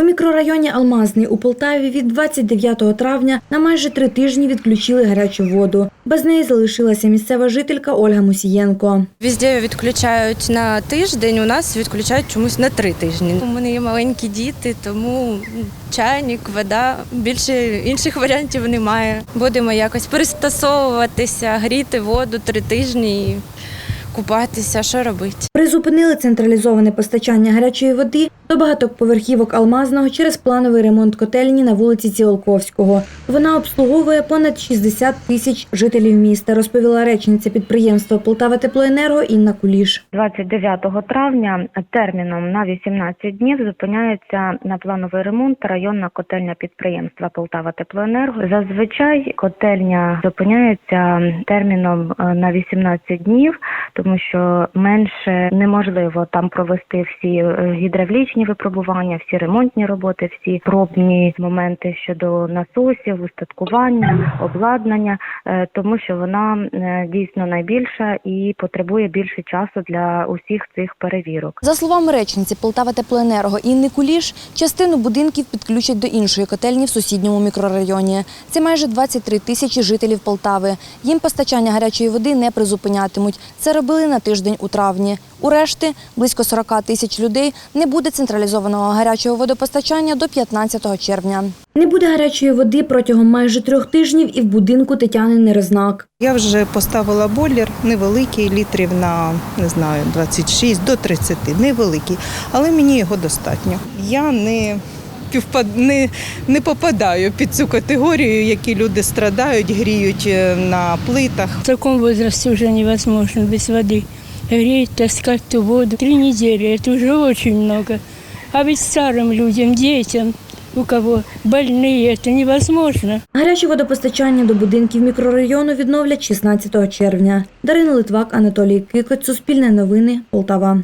У мікрорайоні Алмазний у Полтаві від 29 травня на майже три тижні відключили гарячу воду. Без неї залишилася місцева жителька Ольга Мусієнко. Везде відключають на тиждень, у нас відключають чомусь на три тижні. У мене є маленькі діти, тому чайник, вода. Більше інших варіантів немає. Будемо якось перестасовуватися, гріти воду три тижні купатися. Що робити? Призупинили централізоване постачання гарячої води до багатоповерхівок Алмазного через плановий ремонт котельні на вулиці Ціолковського. Вона обслуговує понад 60 тисяч жителів міста, розповіла речниця підприємства Полтава Теплоенерго Інна Куліш. 29 травня терміном на 18 днів зупиняється на плановий ремонт районна котельня підприємства Полтава Теплоенерго. Зазвичай котельня зупиняється терміном е, на 18 днів, тому що менше неможливо там провести всі е, гідравлічні випробування, всі ремонтні роботи, всі пробні моменти щодо насосів, устаткування, обладнання, е, тому що вона е, дійсно найбільша і потребує більше часу для усіх цих перевірок. За словами речниці Полтава Теплоенерго Інни Куліш, частину будинків підключать до іншої котельні в сусідньому мікрорайоні. Це майже 23 тисячі жителів Полтави. Їм постачання гарячої води не призупинятимуть. Це робили на тиждень у травні. У решти, близько 40 тисяч людей, не буде централізованого гарячого водопостачання до 15 червня. Не буде гарячої води протягом майже трьох тижнів і в будинку Тетяни Нерознак. Я вже поставила бойлер невеликий, літрів на не знаю, 26 до 30, невеликий, але мені його достатньо. Я не півпад... не, не попадаю під цю категорію, які люди страдають, гріють е, на плитах. В таком возрасте уже невозможно без воды. Греть, таскать ту воду. Три недели – это уже очень много. А ведь старым людям, детям, у кого больные, это невозможно. Гаряче водопостачання до будинків мікрорайону відновлять 16 червня. Дарина Литвак, Анатолій Кикоць, Суспільне новини, Полтава.